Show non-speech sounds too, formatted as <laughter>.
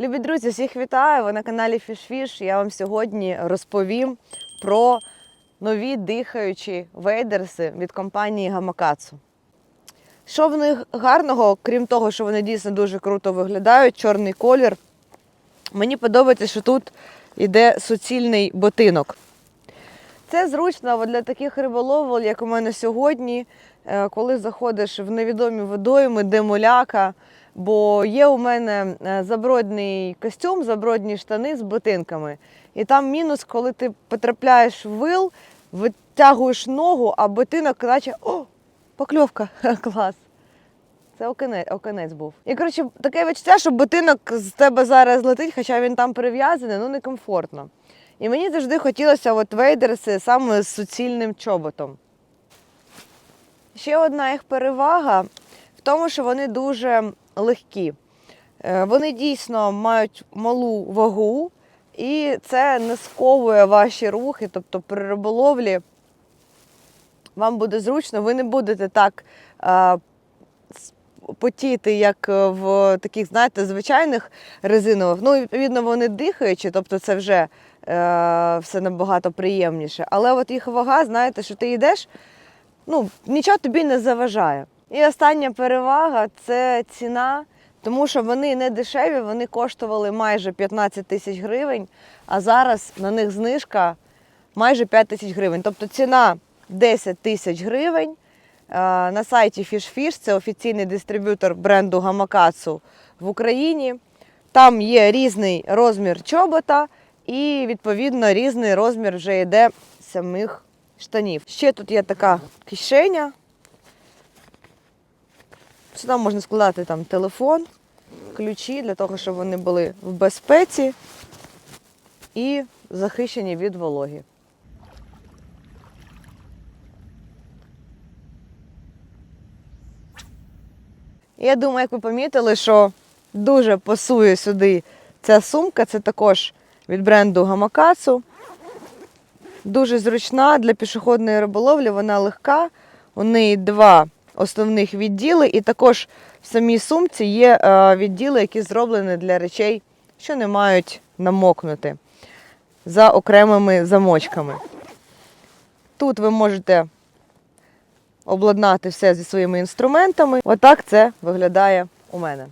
Любі друзі, всіх вітаю! Ви на каналі FishFish. Я вам сьогодні розповім про нові дихаючі вейдерси від компанії Гамакацу. Що в них гарного, крім того, що вони дійсно дуже круто виглядають, чорний колір. Мені подобається, що тут йде суцільний ботинок. Це зручно для таких риболовів, як у мене сьогодні, е, коли заходиш в невідомі водойми, де моляка. Бо є у мене е, забродний костюм, забродні штани з ботинками. І там мінус, коли ти потрапляєш в вил, витягуєш ногу, а ботинок наче о, покльовка. <laughs> Клас. Це окинець, окинець був. І коротше, таке відчуття, що ботинок з тебе зараз летить, хоча він там прив'язаний, ну некомфортно. І мені завжди хотілося от вейдерси саме з суцільним чоботом. Ще одна їх перевага тому, що вони дуже легкі. Е, Вони дійсно мають малу вагу, і це не сковує ваші рухи. Тобто при риболовлі вам буде зручно, ви не будете так е, потіти, як в таких, знаєте, звичайних резинових. Ну, відповідно, вони дихаючі, тобто це вже е, все набагато приємніше. Але от їх вага, знаєте, що ти йдеш, ну, нічого тобі не заважає. І остання перевага це ціна, тому що вони не дешеві, вони коштували майже 15 тисяч гривень, а зараз на них знижка майже 5 тисяч гривень. Тобто ціна 10 тисяч гривень. На сайті FishFish, це офіційний дистриб'ютор бренду Гамакацу в Україні. Там є різний розмір чобота і, відповідно, різний розмір вже йде самих штанів. Ще тут є така кишеня. Сюди можна складати там телефон, ключі для того, щоб вони були в безпеці і захищені від вологи. Я думаю, як ви помітили, що дуже пасує сюди ця сумка. Це також від бренду Гамакацу. Дуже зручна для пішохідної риболовлі, вона легка. У неї два основних відділи, і також в самій сумці є е, відділи, які зроблені для речей, що не мають намокнути за окремими замочками. Тут ви можете обладнати все зі своїми інструментами. Отак це виглядає у мене.